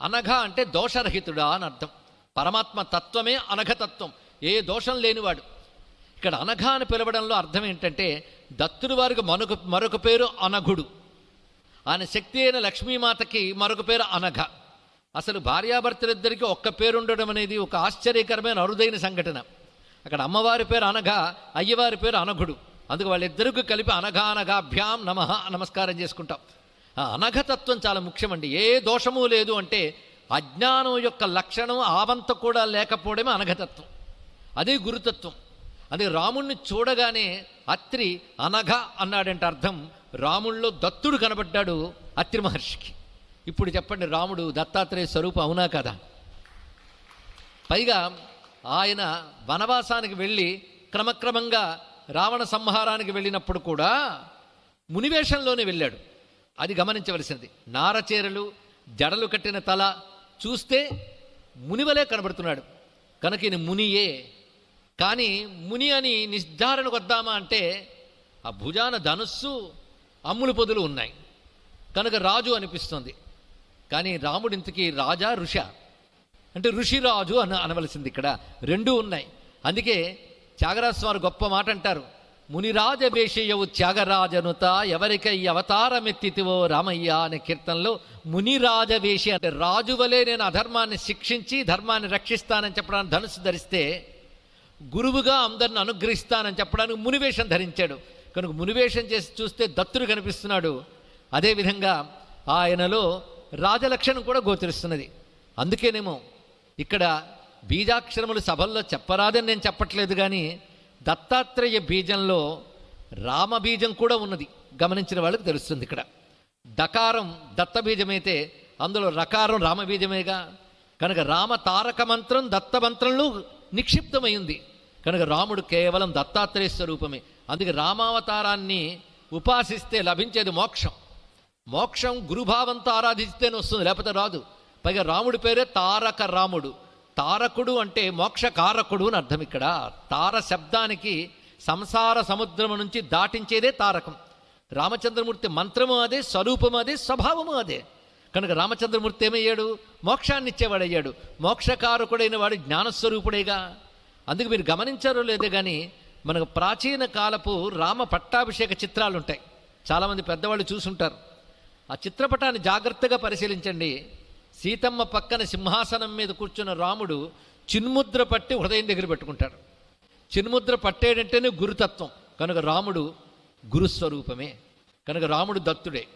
అనఘ అంటే దోషరహితుడా అని అర్థం. పరమాత్మ తత్వమే అనఘతత్వం ఏ దోషం లేనివాడు. ఇక్కడ అనఘ అని పిలవడంలో అర్థం ఏంటంటే దత్తుడి వారికి మరొక మరొక పేరు అనఘుడు. ఆయన శక్తి అయిన లక్ష్మీమాతకి మరొక పేరు అనఘ. అసలు భార్యాభర్తలిద్దరికీ ఒక్క పేరు ఉండడం అనేది ఒక ఆశ్చర్యకరమైన అరుదైన సంఘటన. అక్కడ అమ్మవారి పేరు అనఘ అయ్యవారి పేరు అనఘుడు. అందుకు వాళ్ళిద్దరికీ కలిపి అనఘ అనఘాభ్యాం నమ నమస్కారం చేసుకుంటాం. ఆ అనఘతత్వం చాలా ముఖ్యమండి. ఏ దోషము లేదు అంటే అజ్ఞానం యొక్క లక్షణం ఆవంత కూడా లేకపోవడమే అనఘతత్వం. అదే గురుతత్వం. అదే రాముణ్ణి చూడగానే అత్రి అనఘ అన్నాడంటే అర్థం రాముల్లో దత్తుడు కనబడ్డాడు అత్రి మహర్షికి. ఇప్పుడు చెప్పండి రాముడు దత్తాత్రేయ స్వరూపం అవునా కదా? పైగా ఆయన వనవాసానికి వెళ్ళి క్రమక్రమంగా రావణ సంహారానికి వెళ్ళినప్పుడు కూడా మునివేషంలోనే వెళ్ళాడు. అది గమనించవలసింది నారచీరలు జడలు కట్టిన తల చూస్తే మునివలే కనబడుతున్నాడు. కనుక ఈయన మునియే. కానీ ముని అని నిర్ధారణకు వద్దామా అంటే ఆ భుజాన ధనుస్సు అమ్ములు పొదులు ఉన్నాయి. కనుక రాజు అనిపిస్తుంది. కానీ రాముడు ఇంతకీ రాజా ఋష? అంటే ఋషిరాజు అన అనవలసింది ఇక్కడ. రెండూ ఉన్నాయి. అందుకే త్యాగరాజస్వామి గొప్ప మాట అంటారు మునిరాజ వేషయవు త్యాగరాజనుత ఎవరికై అవతారమెత్తితివో రామయ్య అనే కీర్తనలో మునిరాజ వేషి అంటే రాజు వలె నేను అధర్మాన్ని శిక్షించి ధర్మాన్ని రక్షిస్తానని చెప్పడానికి ధనుసు ధరిస్తే గురువుగా అందరిని అనుగ్రహిస్తానని చెప్పడానికి మునివేషం ధరించాడు. కనుక మునివేషం చేసి చూస్తే దత్తుడు కనిపిస్తున్నాడు. అదేవిధంగా ఆయనలో రాజలక్షణం కూడా గోచరిస్తున్నది. అందుకేనేమో ఇక్కడ బీజాక్షరములు సభల్లో చెప్పరాదని నేను చెప్పట్లేదు కానీ దత్తాత్రేయ బీజంలో రామ బీజం కూడా ఉన్నది. గమనించిన వాళ్ళకి తెలుస్తుంది ఇక్కడ. డకారం దత్త బీజమైతే అందులో రకారం రామబీజమేగా. కనుక రామ తారక మంత్రం దత్త మంత్రంలో నిక్షిప్తమైంది కనుక రాముడు కేవలం దత్తాత్రేయ స్వరూపమే. అందుకే రామావతారాన్ని ఉపాసిస్తే లభించేది మోక్షం. మోక్షం గురుభావంతో ఆరాధిస్తేనే వస్తుంది లేకపోతే రాదు. పైగా రాముడి పేరే తారక రాముడు. తారకుడు అంటే మోక్షకారకుడు అని అర్థం ఇక్కడ. తార శబ్దానికి సంసార సముద్రము నుంచి దాటించేదే తారకం. రామచంద్రమూర్తి మంత్రము అదే స్వరూపము అదే స్వభావము అదే. కనుక రామచంద్రమూర్తి ఏమయ్యాడు? మోక్షాన్ని ఇచ్చేవాడయ్యాడు మోక్షకారకుడైన వాడు జ్ఞానస్వరూపుడేగా. అందుకు మీరు గమనించారో లేదో కానీ మనకు ప్రాచీన కాలపు రామ పట్టాభిషేక చిత్రాలు ఉంటాయి చాలామంది పెద్దవాళ్ళు చూసుంటారు. ఆ చిత్రపటాన్ని జాగ్రత్తగా పరిశీలించండి. సీతమ్మ పక్కన సింహాసనం మీద కూర్చున్న రాముడు చిన్ముద్ర పట్టి హృదయం దగ్గర పెట్టుకుంటాడు. చిన్ముద్ర పట్టేడంటేనే గురుతత్వం. కనుక రాముడు గురుస్వరూపమే. కనుక రాముడు దత్తుడే.